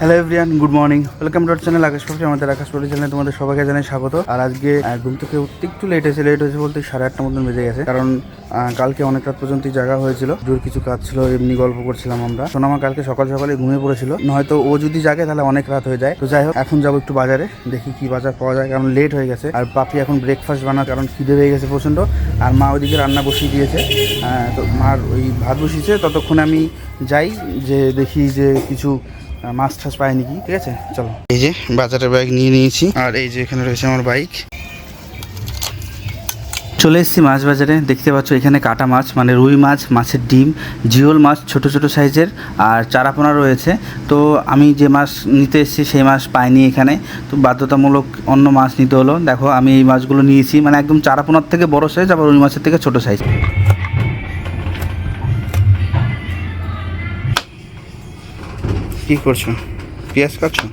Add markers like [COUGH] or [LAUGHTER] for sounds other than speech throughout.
Hello everyone good morning welcome to channel Akash Pakhi আমাদের আকাশ পাখি চ্যানেলে তোমাদের সবাইকে জানাই স্বাগত। আর আজকে ঘুম থেকে উঠতে একটু লেট হয়েছে লেট হয়েছে বলতে সাড়ে আটটা মতন বেজে গেছে। কারণ কালকে অনেক রাত পর্যন্ত জায়গা হয়েছিল। জোর কিছু কাজ ছিল, এমনি গল্প করছিলাম আমরা। সোনামা কালকে সকাল সকালে ঘুমিয়ে পড়েছিল। নয়তো ও যদি জাগে, তাহলে অনেক রাত হয়ে যায়। তো যাই হোক, এখন যাব একটু বাজারে। দেখি কি বাজার পাওয়া যায়, কারণ লেট হয়ে গেছে। আর পাপি এখন ব্রেকফাস্ট বানা কারণ খিদে হয়ে গেছে প্রচণ্ড আর মা ওইদিকে রান্না বসিয়ে দিয়েছে। তো মার ওই ভাত বসিয়েছে। ততক্ষণে আমি যাই, যে দেখি যে কিছু মাছ টাছ পাই নাকি ঠিক আছে চলো। এই যে বাজারের ব্যাগ নিয়ে নিয়েছি। আর এই যে এখানে রয়েছে আমার বাইক চলে এসেছি মাছ বাজারে। দেখতে পাচ্ছ এখানে কাটা মাছ মানে রুই মাছ মাছের ডিম জিওল মাছ ছোট ছোট সাইজের আর চারাপোনা রয়েছে। তো আমি যে মাছ নিতে এসেছি সেই মাছ পাইনি এখানে। তো বাধ্যতামূলক অন্য মাছ নিতে হলো। দেখো আমি এই মাছগুলো নিয়েছি। মানে একদম চারাপোনার থেকে বড় সাইজ আবার রুই মাছের থেকে ছোট সাইজ কি করছ? পেঁয়াজ কাটছো?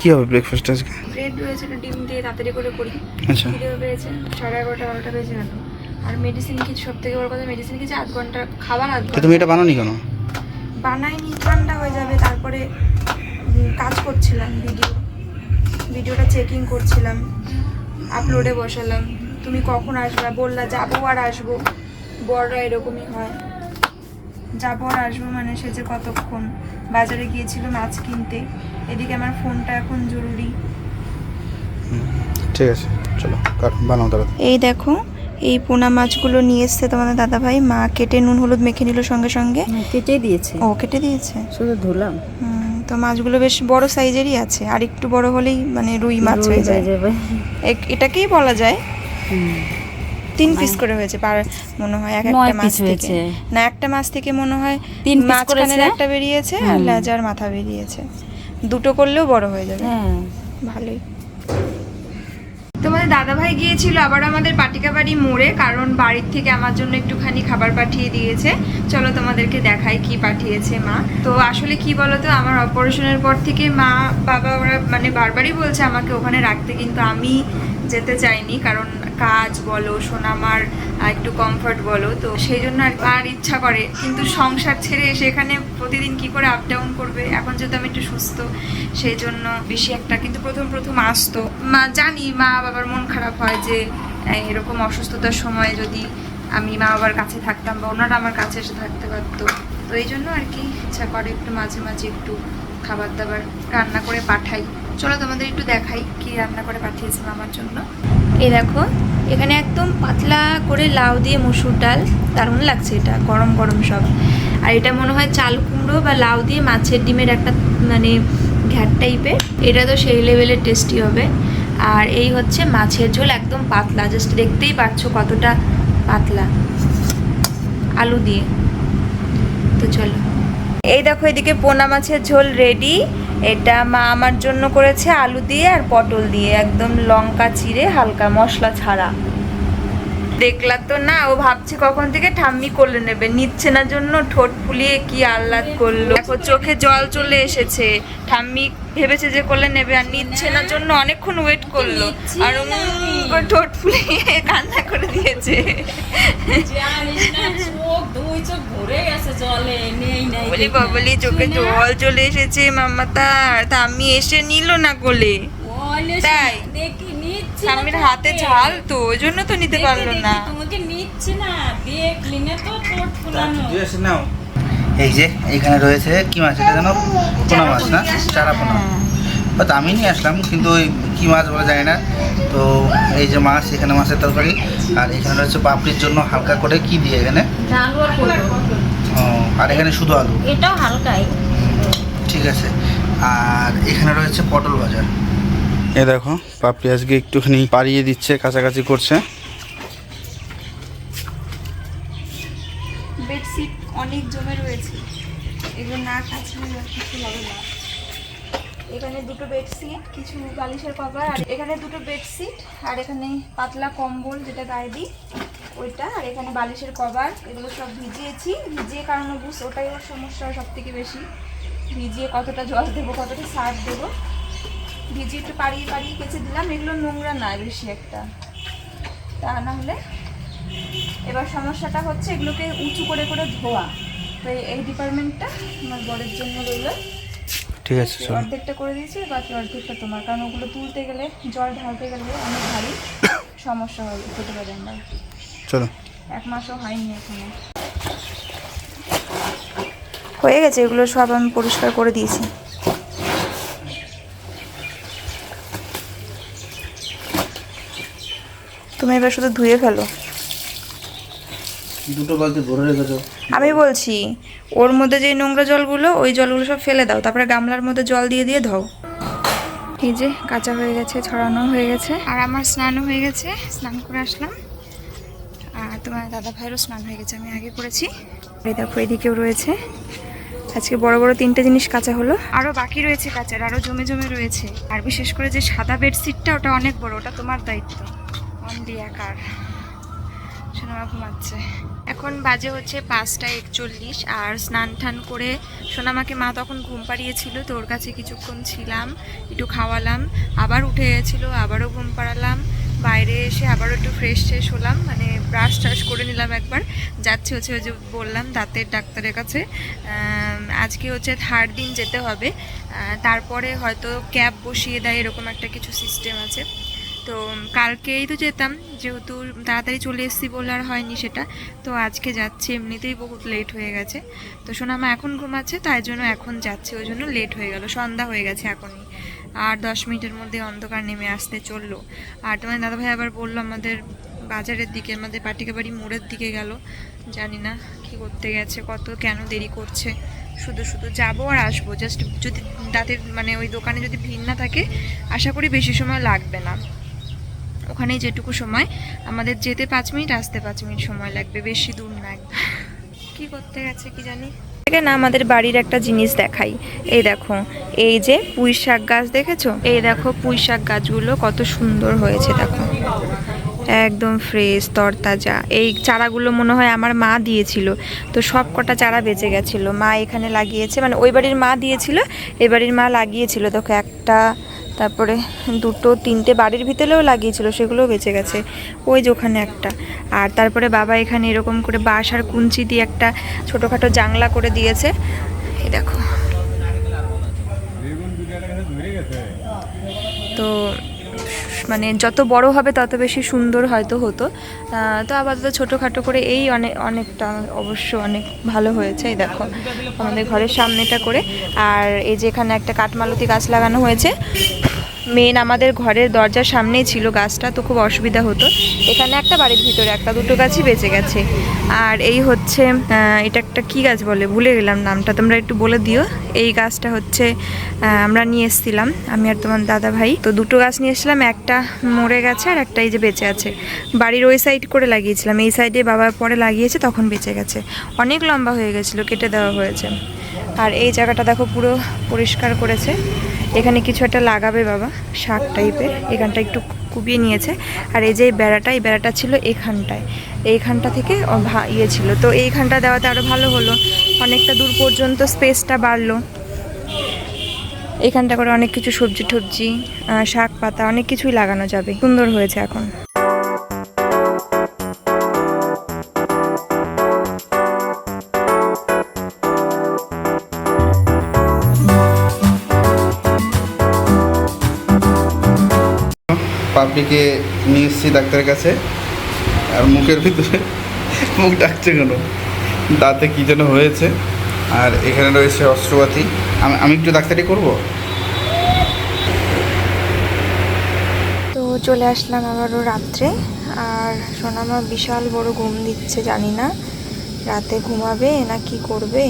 কি হবে ব্রেকফাস্ট আজকে? ব্রেড রয়েছে একটা ডিম দিয়ে তাড়াতাড়ি করে করি। আচ্ছা। খিদেও পেয়েছে সাড়ে এগারোটা বারোটা বেজে গেল। আর মেডিসিন কিছু সব থেকে বড় কথা মেডিসিন কিছু আধ ঘণ্টা খাবার আধ ঘণ্টা তুমি এটা বানানি কেন? বানাইনি ঠান্ডা হয়ে যাবে তারপরে কাজ করছিলাম ভিডিও ভিডিওটা চেকিং করছিলাম আপলোডে বসালাম। তুমি কখন আসবে? বললা যাব আর আসব। বড়রা এরকমই হয়। যাব আর আসব মানে সে যে কতক্ষণ বাজারে গিয়েছিল মাছ কিনতে। এদিকে আমার ফোনটা এখন জরুরি। ঠিক আছে চলো বানাও তাহলে এই দেখো এই পোনা মাছগুলো নিয়ে এসছে তোমাদের দাদা ভাই মা কেটে নুন হলুদ মেখে নিল সঙ্গে সঙ্গে। হ্যাঁ, কেটে দিয়েছে। ও কেটে দিয়েছে? শুধু ধুলাম। হুম, তো মাছগুলো বেশ বড় সাইজেরই আছে। আর একটু বড় হলেই মানে রুই মাছ হয়ে যায়। যাবে। এক- এটাকেই বলা যায়। হুম। তিন পিস করে হয়েছে পার মনে হয় এক একটা মাছ থেকে। না একটা মাছ থেকে মনে হয় তিন মাঝখানের। একটা বেরিয়েছে আর। লেজার মাথা বেরিয়েছে। দুটো করলেও বড় হয়ে যাবে। হ্যাঁ। ভালোই। তোমাদের দাদা ভাই গিয়েছিল আবার আমাদের পাটিকা বাড়ি মোড়ে কারণ বাড়ির থেকে আমার জন্য একটুখানি খাবার পাঠিয়ে দিয়েছে। চলো তোমাদেরকে দেখাই কি পাঠিয়েছে মা। তো আসলে কি বলতো আমার অপারেশনের পর থেকে মা বাবা ওরা মানে বারবারই বলছে আমাকে ওখানে রাখতে কিন্তু আমি যেতে চাইনি, কারণ কাজ বলো, সোনামার একটু কমফর্ট বলো, তো সেই জন্য আর আর ইচ্ছা করে। কিন্তু সংসার ছেড়ে সেখানে প্রতিদিন কি করে আপ ডাউন করবে? এখন যেহেতু আমি একটু সুস্থ, সেই জন্য বেশি একটা, কিন্তু প্রথম প্রথম আসতো। মা, জানি মা বাবার মন খারাপ হয় যে এরকম অসুস্থতার সময় যদি আমি মা বাবার কাছে থাকতাম বা ওনারা আমার কাছে এসে থাকতে পারতো। তো এই জন্য আর কি ইচ্ছা করে একটু মাঝে মাঝে একটু খাবার দাবার রান্না করে পাঠাই। চলো তোমাদের একটু দেখাই কি রান্না করে পাঠিয়েছিলাম আমার জন্য। এই দেখো, এখানে একদম পাতলা করে লাউ দিয়ে মসুর ডাল দারুণ লাগছে এটা, গরম গরম সব। আর এটা মনে হয় চাল কুমড়ো বা লাউ দিয়ে মাছের ডিমের একটা মানে ঘ্যাট টাইপের। এটা তো সেই লেভেলের টেস্টি হবে। আর এই হচ্ছে মাছের ঝোল, একদম পাতলা। জাস্ট দেখতেই পাচ্ছ কতটা পাতলা। আলু দিয়ে। তো চলো। এই দেখো, এদিকে পোনা মাছের ঝোল রেডি এটা মা আমার জন্য করেছে আলু দিয়ে আর পটল দিয়ে একদম লঙ্কা চিড়ে হালকা মশলা ছাড়া। দেখলা তো না ও ভাবছে কখন থেকে ঠাম্মি করলে নেবে নিচ্ছে না জন্য ঠোঁট ফুলিয়ে কি আহ্লাদ করল। দেখো চোখে জল চলে এসেছে। ঠাম্মি ভেবেছে যে করলে নেবে আর নিচ্ছে না জন্য অনেকক্ষণ ওয়েট করল। আর ঠোঁট ফুলিয়ে কান্না করে দিয়েছে। চোখ দুই চোখ ভরে গেছে জলে নেই নাই বলি বাবলি চোখে জল চলে এসেছে মাম্মা তার তা আমি এসে নিল না কোলে। তাই? স্বামীর হাতে ঝাল তো ওই জন্য তো নিতে পারল না। তোমাকে নিচ্ছে না। দেখলি না তো ঠোঁট ফুলানো। নাও। এই যে এখানে রয়েছে কি মাছ? এটা জানো? পোনা মাছ না? চারা পোনা। হয়তো আমি নিয়ে আসলাম কিন্তু ওই কি মাছ বলা যায় না। তো এই যে মাছ এখানে মাছের তরকারি। আর এখানে রয়েছে পাপড়ির জন্য হালকা করে কি দিয়ে এখানে? আর এখানে শুধু আলু। এটাও হালকাই। ঠিক আছে। আর এখানে রয়েছে পটল বাজার এ দেখো পাপড়ি আজকে একটুখানি পাড়িয়ে দিচ্ছে কাছাকাছি করছে। বেডশিট অনেক জমে রয়েছে। এগুলো না কাছে কিছু হবে না। এখানে দুটো বেডশিট কিছু বালিশের কভার আর এখানে দুটো বেডশিট আর এখানে পাতলা কম্বল যেটা গায়ে দিই, ওইটা, আর এখানে বালিশের কভার এগুলো সব ভিজিয়েছি। ভিজিয়ে কারণ বুঝ ওটাই ওর সমস্যা সব থেকে বেশি। ভিজিয়ে কতটা জল দেবো, কতটা সার দেবো। ভিজিয়ে একটু পাড়িয়ে পাড়িয়ে কেচে দিলাম, এগুলো নোংরা না বেশি একটা। তা না হলে এবার সমস্যাটা হচ্ছে এগুলোকে উঁচু করে করে ধোয়া। তো এই- এই ডিপার্টমেন্টটা আমার বরের জন্য রইল। ঠিক আছে অর্ধেকটা করে দিয়েছি বাকি অর্ধেকটা তোমার কারণ ওগুলো তুলতে গেলে জল ঢালতে গেলে অনেক ভারী [COUGHS] সমস্যা হবে হতে পারে আমার চলো। এক মাসও হয়নি এখানে। হয়ে গেছে এগুলো সব আমি পরিষ্কার করে দিয়েছি। তুমি এবার শুধু ধুয়ে ফেলো। দুটো বালতি ভরে রেখেছো? আমি বলছি, ওর মধ্যে যে নোংরা জলগুলো, ওই জলগুলো সব ফেলে দাও, তারপরে গামলার মধ্যে জল দিয়ে দিয়ে ধোও। এই যে, কাঁচা হয়ে গেছে, ছড়ানো হয়ে গেছে, আর আমার স্নানও হয়ে গেছে, স্নান করে আসলাম। আর তোমার দাদা ভাইয়েরও স্নান হয়ে গেছে, আমি আগে করেছি। দেখো, এদিকেও রয়েছে। আজকে বড় বড় তিনটে জিনিস কাঁচা হলো। আরও বাকি রয়েছে কাঁচার আরও জমে জমে রয়েছে। আর বিশেষ করে যে সাদা বেডশিটটা, ওটা অনেক বড়, ওটা তোমার দায়িত্ব। অন অনলি একার। সোনামা ঘুমাচ্ছে। এখন বাজে হচ্ছে পাঁচটা একচল্লিশ আর স্নান টান করে সোনামাকে মা তখন ঘুম পাড়িয়েছিল, তো ওর কাছে কিছুক্ষণ ছিলাম, একটু খাওয়ালাম, আবার উঠে গেছিল, আবারও ঘুম পাড়ালাম, বাইরে এসে আবারও একটু ফ্রেশ শেষ হলাম মানে ব্রাশ ট্রাশ করে নিলাম একবার, যাচ্ছে হচ্ছে ওই যে বললাম দাঁতের ডাক্তারের কাছে আজকে হচ্ছে থার্ড দিন যেতে হবে তারপরে হয়তো ক্যাব বসিয়ে দেয় এরকম একটা কিছু সিস্টেম আছে। তো কালকেই তো যেতাম, যেহেতু তাড়াতাড়ি চলে এসেছি বলে আর হয়নি সেটা, তো আজকে যাচ্ছি, এমনিতেই বহুত লেট হয়ে গেছে। তো সোনামা এখন ঘুমাচ্ছে, তাই জন্য এখন যাচ্ছে, ওই জন্য লেট হয়ে গেল, সন্ধ্যা হয়ে গেছে এখনই। আর দশ মিনিটের মধ্যে অন্ধকার নেমে আসতে চলল। আর তোমার দাদাভাই আবার বলল, আমাদের বাজারের দিকে, আমাদের পাটিকা বাড়ি মোড়ের দিকে গেল। জানি না কি করতে গেছে, কত, কেন দেরি করছে। শুধু শুধু যাব আর আসব জাস্ট যদি দাঁতের মানে ওই দোকানে যদি ভিড় না থাকে, আশা করি বেশি সময় লাগবে না। ওখানে যেটুকু সময়। আমাদের যেতে পাঁচ মিনিট আসতে পাঁচ মিনিট সময় লাগবে বেশি দূর না। কি করতে গেছে কি জানি? থেকে না আমাদের বাড়ির একটা জিনিস দেখাই। এই দেখো এই যে পুঁই শাক গাছ দেখেছ? এই দেখো পুঁই শাক গাছগুলো কত সুন্দর হয়েছে দেখো। একদম ফ্রেশ তরতাজা। এই চারাগুলো মনে হয় আমার মা দিয়েছিল। তো সব কটা চারা বেঁচে গেছিল। মা এখানে লাগিয়েছে মানে ওই বাড়ির মা দিয়েছিল এই বাড়ির মা লাগিয়েছিল। দেখো একটা তারপরে দুটো, তিনটে বাড়ির ভিতরেও লাগিয়েছিল, সেগুলোও বেঁচে গেছে। ওই যে ওখানে একটা। আর তারপরে বাবা এখানে এরকম করে বাঁশ আর কুঞ্চি দিয়ে একটা ছোটোখাটো জাংলা করে দিয়েছে। এই দেখো। তো মানে যত বড় হবে তত বেশি সুন্দর হয়তো হতো। তো আপাতত ছোটোখাটো করে এই অনেক অনেকটা অবশ্য অনেক ভালো হয়েছে, এই দেখো, আমাদের ঘরের সামনেটা করে। আর এই যে এখানে একটা কাঠমালতি গাছ লাগানো হয়েছে। মেন আমাদের ঘরের দরজার সামনেই ছিল গাছটা, তো খুব অসুবিধা হতো। এখানে একটা বাড়ির ভিতরে একটা, দুটো গাছই বেঁচে গেছে। আর এই হচ্ছে এটা একটা কি গাছ বলে? ভুলে গেলাম নামটা, তোমরা একটু বলে দিও। এই গাছটা হচ্ছে আমরা নিয়ে এসেছিলাম, আমি আর তোমার দাদা ভাই। তো দুটো গাছ নিয়ে এসেছিলাম, একটা মরে গেছে আর একটা এই যে বেঁচে আছে। বাড়ির ওই সাইড করে লাগিয়েছিলাম, এই সাইডে বাবা পরে লাগিয়েছে, তখন বেঁচে গেছে। অনেক লম্বা হয়ে গেছিল, কেটে দেওয়া হয়েছে। আর এই জায়গাটা দেখো পুরো পরিষ্কার করেছে। এখানে কিছু একটা লাগাবে বাবা, শাক টাইপের। এখানটা একটু কুপিয়ে নিয়েছে। আর এই যে বেড়াটা, এই বেড়াটা ছিল এখানটায়। এইখানটা থেকে ইয়ে ছিল। তো এইখানটা দেওয়াতে আরও ভালো হলো। অনেকটা দূর পর্যন্ত স্পেসটা বাড়লো। এখানটা করে অনেক কিছু সবজি টবজি শাক পাতা, অনেক কিছুই লাগানো যাবে। সুন্দর হয়েছে এখন। পাপড়িকে নিয়ে এসেছি ডাক্তারের কাছে। আর মুখের ভিতরে [LAUGHS] মুখ ডাকছে কেন? দাঁতে কী যেন হয়েছে। আর এখানে রয়েছে অস্ত্রপাতি। আমি আমি একটু ডাক্তারি করব? তো চলে আসলাম আবারও রাত্রে। আর সোনামা বিশাল বড় ঘুম দিচ্ছে, জানি না। রাতে ঘুমাবে না কি করবে?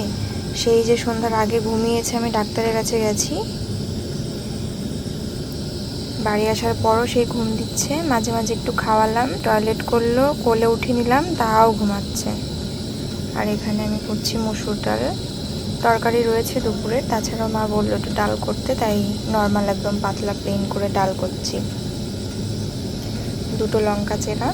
সেই যে সন্ধ্যার আগে ঘুমিয়েছে, আমি ডাক্তারের কাছে গেছি। বাড়ি আসার পরও সেই ঘুম দিচ্ছে। মাঝে মাঝে একটু খাওয়ালাম টয়লেট করল, কোলে উঠে নিলাম, তাও ঘুমাচ্ছে। আর এখানে আমি করছি মসুর ডাল। তরকারি রয়েছে দুপুরে, তাছাড়াও মা বলল একটু ডাল করতে, তাই নর্মাল একদম পাতলা প্লেন করে ডাল করছি। দুটো লঙ্কা চেরা।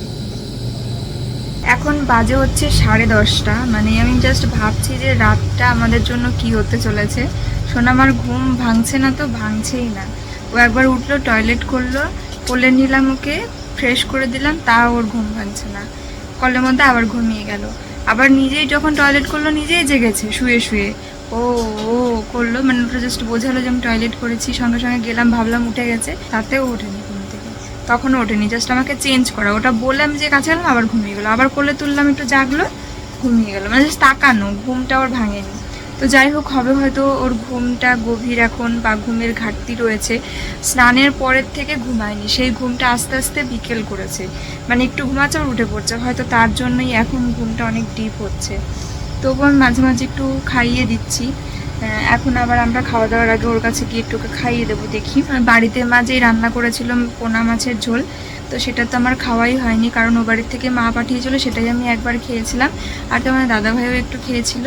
এখন বাজে হচ্ছে সাড়ে দশটা। মানে আমি জাস্ট ভাবছি যে রাতটা আমাদের জন্য কি হতে চলেছে। সোনামার ঘুম ভাঙছে না তো ভাঙছেই না। ও একবার উঠল টয়লেট করল, কোলে নিলাম ওকে ফ্রেশ করে দিলাম, তাও ওর ঘুম ভাঙছে না। কলের মধ্যে আবার ঘুমিয়ে গেল। আবার নিজেই যখন টয়লেট করল, নিজেই জেগেছে, শুয়ে শুয়ে। ও ও করল মানে ওটা জাস্ট বোঝালো যে আমি টয়লেট করেছি, সঙ্গে সঙ্গে গেলাম, ভাবলাম উঠে গেছে, তাতেও ওঠেনি ঘুম থেকে। তখনও ওঠেনি জাস্ট আমাকে চেঞ্জ করা। ওটা বললাম যে কাছে গেলাম আবার ঘুমিয়ে গেলো। আবার কোলে তুললাম, একটু জাগলো, ঘুমিয়ে গেলো। মানে জাস্ট তাকানো, ঘুমটা ওর ভাঙেনি। তো যাই হোক, হবে হয়তো ওর ঘুমটা গভীর এখন, বা ঘুমের ঘাটতি রয়েছে। স্নানের পরের থেকে ঘুমায়নি, সেই ঘুমটা আস্তে আস্তে বিকেল করেছে। মানে একটু ঘুমাচ্ছে আর উঠে পড়ছে। হয়তো তার জন্যই এখন ঘুমটা অনেক ডিপ হচ্ছে। তবু আমি মাঝে মাঝে একটু খাইয়ে দিচ্ছি। এখন আবার আমরা খাওয়া দাওয়ার আগে ওর কাছে গিয়ে একটু ওকে খাইয়ে দেবো দেখি। বাড়িতে মাঝেই রান্না করেছিলাম পোনা মাছের ঝোল, তো সেটা তো আমার খাওয়াই হয়নি, কারণ ও বাড়ির থেকে মা পাঠিয়েছিল, সেটাই আমি একবার খেয়েছিলাম। আর তো আমার দাদাভাইও একটু খেয়েছিল।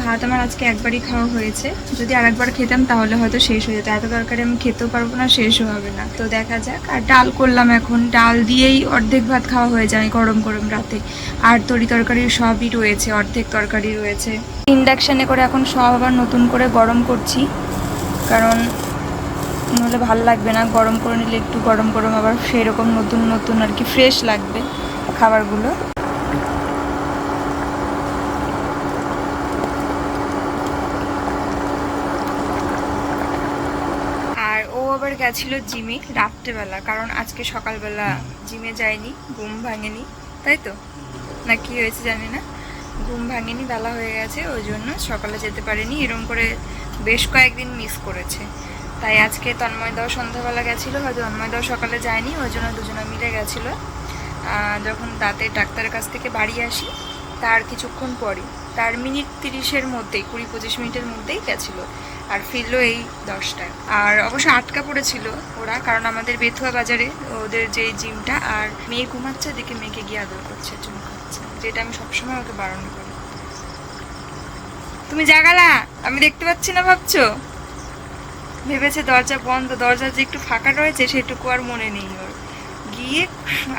ভাত আমার আজকে একবারই খাওয়া হয়েছে। যদি আর একবার খেতাম তাহলে হয়তো শেষ হয়ে যেত। এত তরকারি আমি খেতেও পারব না, শেষও হবে না। তো দেখা যাক, আর ডাল করলাম এখন। ডাল দিয়েই অর্ধেক ভাত খাওয়া হয়ে যায় গরম গরম রাতে। আর তরি তরকারি সবই রয়েছে, অর্ধেক তরকারি রয়েছে। ইন্ডাকশানে করে এখন সব আবার নতুন করে গরম করছি। কারণ নাহলে ভালো লাগবে না, গরম করে নিলে একটু গরম গরম আবার সেরকম নতুন নতুন আর কি ফ্রেশ লাগবে খাবারগুলো। আর ও আবার গেছিল জিমে রাত্রেবেলা, কারণ আজকে সকালবেলা জিমে যায়নি, ঘুম ভাঙেনি, তাই তো? না কি হয়েছে জানি না। ঘুম ভাঙেনি, বেলা হয়ে গেছে, ওই জন্য সকালে যেতে পারেনি। এরকম করে বেশ কয়েকদিন মিস করেছে। তাই আজকে তন্ময় দাও সন্ধ্যাবেলা গেছিল, হয়তো তন্ময় দাও সকালে যায়নি, ওই জন্য দুজনে মিলে গেছিল। যখন দাঁতের ডাক্তারের কাছ থেকে বাড়ি আসি, তার কিছুক্ষণ পরই, তার মিনিট তিরিশের মধ্যেই, কুড়ি পঁচিশ মিনিটের মধ্যেই গেছিল, আর ফিরলো এই দশটায়। আর অবশ্য আটকা পড়েছিল ওরা, কারণ আমাদের বেথুয়া বাজারে ওদের যে জিমটা আর মেয়ে ঘুমাচ্ছে, দেখে মেয়েকে গিয়ে আদর করছে, চুমু খাচ্ছে। যেটা আমি সবসময় ওকে বারণ করি। তুমি জাগালা, আমি দেখতে পাচ্ছি না, ভাবছ? ভেবেছে দরজা বন্ধ, দরজা যে একটু ফাঁকা রয়েছে, সেটুকু আর মনে নেই ওর। গিয়ে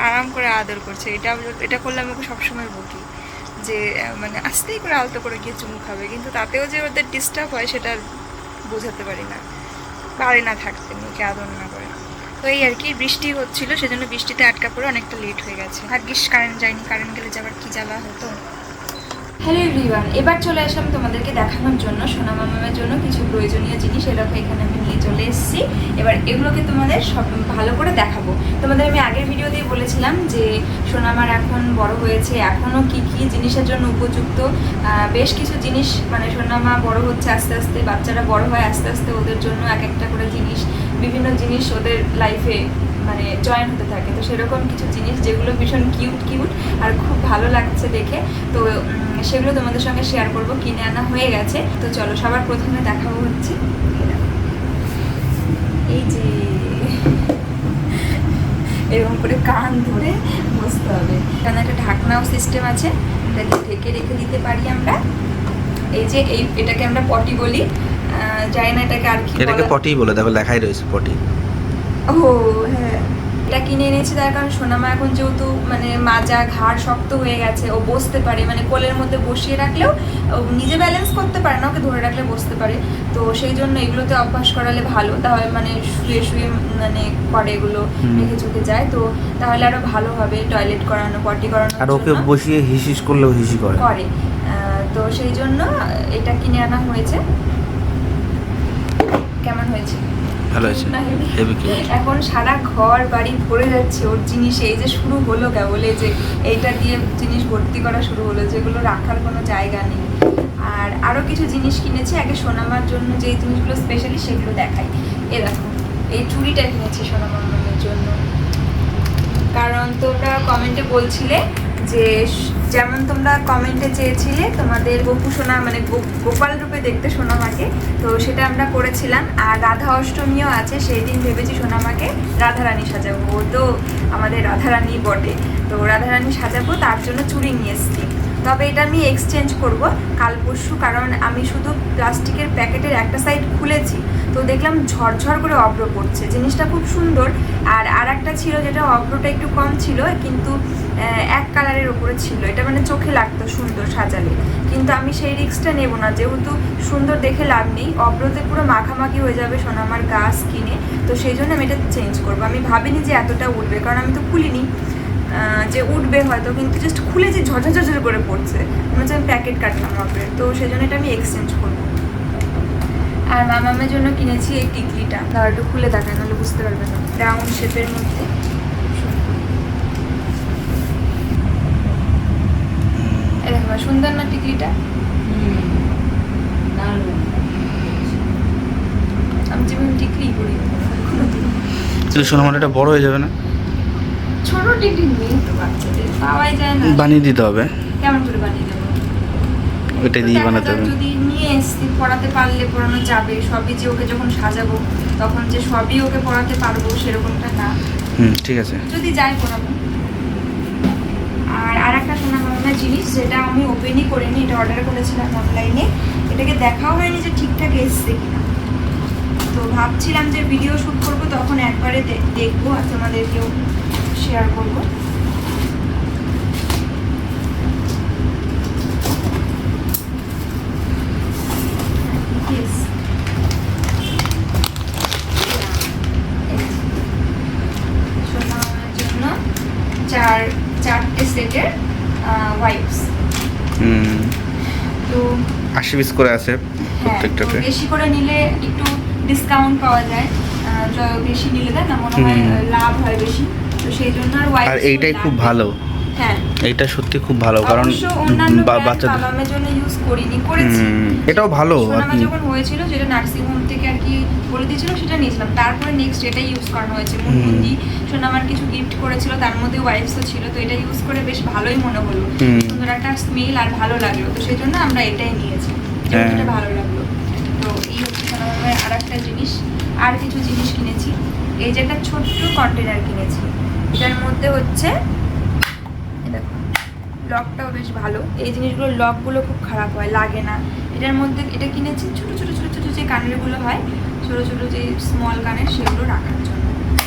আরাম করে আদর করছে। এটা এটা করলে আমি ওকে সবসময় বকি, যে মানে আস্তেই করে আলতো করে গিয়ে চুমু খাবে, কিন্তু তাতেও যে ওদের ডিস্টার্ব হয়, সেটা বোঝাতে পারি না। পারে না থাকতে, মেয়েকে আদর না করে। তো এই আর কি, বৃষ্টি হচ্ছিল, সেজন্য বৃষ্টিতে আটকা পড়ে অনেকটা লেট হয়ে গেছে। ভাগ্যিস কারেন্ট যায়নি কারেন্ট গেলে যে আবার কি জ্বালা হতো। হ্যালো এভরিওয়ান এবার চলে আসলাম তোমাদেরকে দেখানোর জন্য, সোনা মামামের জন্য কিছু প্রয়োজনীয় জিনিস এরকম এখানে আমি নিয়ে চলে এসেছি। এবার এগুলোকে তোমাদের সব ভালো করে দেখাবো। তোমাদের আমি আগের ভিডিওতেই বলেছিলাম যে সোনামার এখন বড় হয়েছে এখনও কি কি জিনিসের জন্য উপযুক্ত বেশ কিছু জিনিস মানে সোনামা বড় হচ্ছে আস্তে আস্তে, বাচ্চারা বড় হয় আস্তে আস্তে ওদের জন্য এক একটা করে জিনিস বিভিন্ন জিনিস ওদের লাইফে মানে জয়েন হতে থাকে। তো সেরকম কিছু জিনিস যেগুলো ভীষণ কিউট কিউট আর খুব ভালো লাগছে দেখে। তো সেগুলো তোমাদের সঙ্গে শেয়ার করব। কিনে আনা হয়ে গেছে। তো চলো, সবার প্রথমে দেখাবো হচ্ছে। এই যে এরকম করে কান ধরে বসতে হবে। এখানে একটা ঢাকনাও সিস্টেম আছে। এটাকে ঢেকে রেখে দিতে পারি আমরা। এই যে, এই, এটাকে আমরা পটি বলি। জানি না এটাকে আর কি এটাকে পটি বলে দেখো লেখাই রয়েছে পটি। ও হ্যাঁ। এটা কিনে এনেছি তার কারণ সোনামা এখন যেহেতু মানে মাজা ঘাড় শক্ত হয়ে গেছে ও বসতে পারে মানে কোলের মধ্যে বসিয়ে রাখলেও ও নিজে ব্যালেন্স করতে পারে না ওকে ধরে রাখলে বসতে পারে। তো সেই জন্য এগুলোতে অভ্যাস করালে ভালো তাহলে মানে শুয়ে শুয়ে মানে করে এগুলো। রেখে চুকে যায় তো তাহলে আরও ভালো হবে টয়লেট করানো পটি করানো আর ওকে বসিয়ে হিসিস করলেও হিসি করে। করে। তো সেই জন্য এটা কিনে আনা হয়েছে। কেমন হয়েছে? ভালো কি এখন সারা ঘর বাড়ি ভরে যাচ্ছে ওর জিনিস। এই যে শুরু হলো কেবল যে এইটা দিয়ে জিনিস ভর্তি করা শুরু হলো যেগুলো রাখার কোনো জায়গা নেই। আর আরও কিছু জিনিস কিনেছি। আগে সোনামার জন্য যে জিনিসগুলো স্পেশালি সেগুলো দেখাই। এ দেখো এই চুড়িটা কিনেছি সোনামার মনের জন্য। কারণ তোমরা কমেন্টে বলছিলে যে যেমন তোমরা কমেন্টে চেয়েছিলে, তোমাদের গোপু সোনা মানে গোপাল রূপে দেখতে সোনামাকে, তো সেটা আমরা করেছিলাম। আর রাধা অষ্টমীও আছে, সেই দিন ভেবেছি সোনামাকে রাধারানী সাজাবো। ও তো আমাদের রাধারানী বটে। তো রাধারানী সাজাবো, তার জন্য চুরি নিয়ে এসেছি। তবে এটা আমি এক্সচেঞ্জ করব কাল পরশু, কারণ আমি শুধু প্লাস্টিকের প্যাকেটের একটা সাইড খুলেছি। তো দেখলাম ঝরঝর করে অব্র পড়ছে। জিনিসটা খুব সুন্দর। আর আর একটা ছিল যেটা অব্রটা একটু কম ছিল, কিন্তু এক কালারের ওপরে ছিল। এটা মানে চোখে লাগতো সুন্দর সাজালে। কিন্তু আমি সেই রিস্কটা নেব না। যেহেতু সুন্দর দেখে লাভ নেই অব্রতে পুরো মাখামাখি হয়ে যাবে সোনামার গাছ কিনে। তো সেই জন্য আমি এটা চেঞ্জ করব। আমি ভাবিনি যে এতটা উঠবে, কারণ আমি তো খুলিনি। যে উঠবে হয়তো কিন্তু জাস্ট খুলে যে ঝরঝর করে পড়ছে। মনে হচ্ছে আমি প্যাকেট কাটলাম মাপের তো সেই জন্য এটা আমি এক্সচেঞ্জ করব। আর মামামের জন্য কিনেছি এই টিকলিটা। তার একটু খুলে দেখায় নাহলে বুঝতে পারবে না। রাউন্ড শেপের মধ্যে। দেখো সুন্দর না টিকলিটা? আমি যেমন টিকলি করি। আমার বড় হয়ে যাবে না? ছোট টিকলি নেই তো বাচ্চাদের পাওয়াই যায় না। বানিয়ে দিতে হবে। কেমন করে বানিয়ে দেবো? ওইটা দিয়ে বানাতে হবে। যদি নিয়ে এসছি পড়াতে পারলে পড়ানো যাবে সবই যে ওকে যখন সাজাবো তখন যে সবই ওকে পড়াতে পারব সেরকমটা না। হুম ঠিক আছে। যদি যাই পড়াবো। আর আর একটা সোনা মামলার জিনিস যেটা আমি ওপেনই করিনি এটা অর্ডার করেছিলাম অনলাইনে এটাকে দেখাও হয়নি যে ঠিকঠাক এসছে কিনা। তো ভাবছিলাম যে ভিডিও শ্যুট করব তখন একবারে দেখব আর তোমাদেরকেও। শেয়ার করব। চার চারটে সেটের ওয়াইপস তো আশি পিস করে আছে হ্যাঁ প্রত্যেকটাতে বেশি করে নিলে একটু ডিসকাউন্ট পাওয়া যায়। বেশি নিলে দেয় না মনে হয় লাভ হয় বেশি। তো সেই জন্য আর এইটাই খুব ভালো। হ্যাঁ। এইটা সত্যি খুব ভালো কারণ বাচ্চাদের জন্য ইউজ করিনি করেছি। এটাও ভালো কি। যখন হয়েছিল যেটা নার্সিং হোম থেকে আর কি বলে দিয়েছিল সেটা নিয়েছিলাম। তারপরে নেক্সট এটাই ইউজ করানো হয়েছে মুনমুন্দি সোনামার কিছু গিফট করেছিল তার মধ্যে ওয়াইফসও ছিল তো এটা ইউজ করে বেশ ভালোই মনে হলো। সুন্দর একটা স্মেল আর ভালো লাগল তো সেই জন্য আমরা এটাই নিয়েছি। হ্যাঁ। এটা ভালো লাগল। তো এই হচ্ছে সোনামার আর একটা জিনিস আর কিছু জিনিস কিনেছি। এই যে একটা ছোট্ট কন্টেনার কিনেছি। এটার মধ্যে হচ্ছে দেখো লকটাও বেশ ভালো। এই জিনিসগুলোর লকগুলো খুব খারাপ হয় লাগে না। এটার মধ্যে এটা কিনেছি ছোট ছোট ছোট ছোট যে কানেরগুলো হয় ছোট ছোট যে স্মল কানের সেগুলো রাখার জন্য।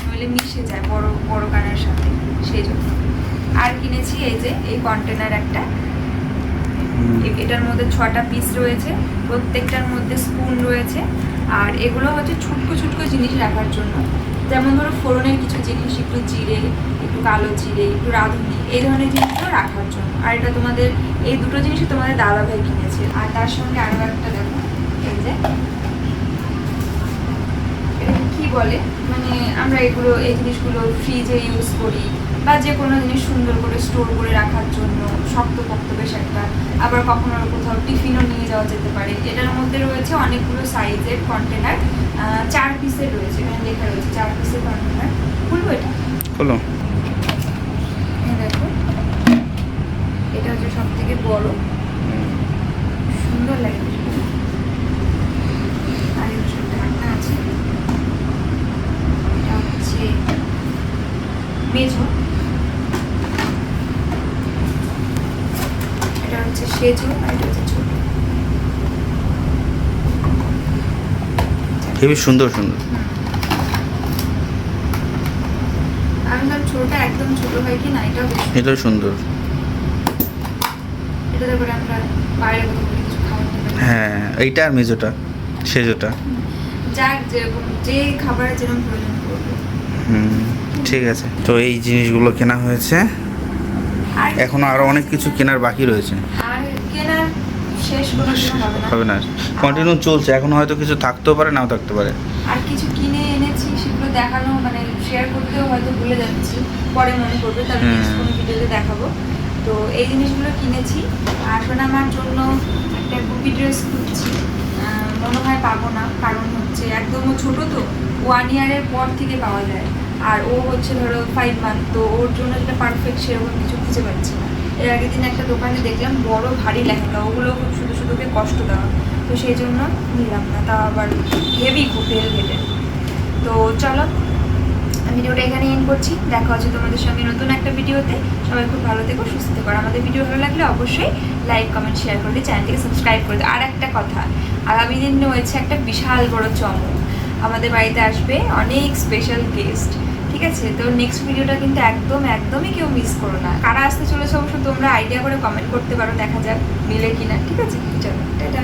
নইলে মিশে যায় বড় বড় কানের সাথে সেই জন্য। আর কিনেছি এই যে এই কন্টেনার একটা। এটার মধ্যে ছটা পিস রয়েছে প্রত্যেকটার মধ্যে স্পুন রয়েছে। আর এগুলো হচ্ছে ছুটকো ছুটকো জিনিস রাখার জন্য। যেমন ধরো ফোড়নের কিছু জিনিস, একটু জিরে, একটু কালো জিরে, একটু রাঁধুনি, এই ধরনের জিনিসগুলো রাখার জন্য। আর এটা তোমাদের, এই দুটো জিনিসই তোমাদের দাদা ভাই কিনেছে। আর তার সঙ্গে আরও একটা দেখো, এই যে। কি বলে? মানে আমরা এগুলো, এই জিনিসগুলো ফ্রিজে ইউজ করি। বা যে কোনো জিনিস সুন্দর করে স্টোর করে রাখার জন্য শক্তপোক্ত বেশ একটা আবার কখনো কোথাও টিফিনও নিয়ে যাওয়া যেতে পারে। এটার মধ্যে রয়েছে অনেকগুলো সাইজের কন্টেনার চার পিসের রয়েছে এখানে লেখা রয়েছে চার পিসের কন্টেনার খুলবো এটা? এই দেখো। এটা হচ্ছে সব থেকে বড়। সুন্দর লাগে। আর আছে। এটা হচ্ছে মেঝো। এটা হচ্ছে সেজো আর এটা হচ্ছে ছোট হেবি সুন্দর সুন্দর। আমি ভাব ছোটটা একদম ছোট হয় কি না এটাও বেশ সুন্দর। আমরা বাইরে কিছু হ্যাঁ এইটা আর মেজোটা সেজোটা। যার যেরকম যে খাবারের যেরকম প্রয়োজন হুম ঠিক আছে। তো এই জিনিসগুলো কেনা হয়েছে। এখনও আরও অনেক কিছু কেনার বাকি রয়েছে। কেনার শেষ কোনো হবে না। হবে না। কন্টিনিউ চলছে এখন হয়তো কিছু থাকতেও পারে নাও থাকতে পারে। আর কিছু কিনে এনেছি সেগুলো দেখানো মানে শেয়ার করতেও হয়তো ভুলে যাচ্ছি। পরে মনে করবে তার নেক্সট কোনো ভিডিওতে দেখাবো। তো এই জিনিসগুলো কিনেছি আসলে আমার জন্য একটা গুপি ড্রেস খুঁজছি। মনে হয় পাবো না কারণ হচ্ছে একদম ও ছোটো তো ওয়ান ইয়ারের পর থেকে পাওয়া যায়। আর ও হচ্ছে ধরো ফাইভ মান্থ তো ওর জন্য যেটা পারফেক্ট সেরকম কিছু খুঁজে পাচ্ছি না। এর আগের দিন একটা দোকানে দেখলাম বড় ভারী লেহেঙ্গা, ওগুলো খুব শুধু শুধুকে কষ্ট দেওয়া। তো সেই জন্য নিলাম না, তা আবার হেভি খুব ভেলভেটের তো চলো ভিডিওটা এখানে এন্ড করছি। দেখা হচ্ছে তোমাদের সঙ্গে নতুন একটা ভিডিওতে। সবাই খুব ভালো থেকো, সুস্থ থেকো। আমাদের ভিডিও ভালো লাগলে অবশ্যই লাইক কমেন্ট শেয়ার করলে চ্যানেলটিকে সাবস্ক্রাইব করে আর একটা কথা, আগামী দিন রয়েছে একটা বিশাল বড় চমক। আমাদের বাড়িতে আসবে অনেক স্পেশাল গেস্ট ঠিক আছে, তো নেক্সট ভিডিওটা কিন্তু একদম, একদমই কেউ মিস করো না। কারা আসতে চলেছে অবশ্য তোমরা আইডিয়া করে কমেন্ট করতে পারো, দেখা যাক মিলে কিনা। ঠিক আছে, চলো, টাটা।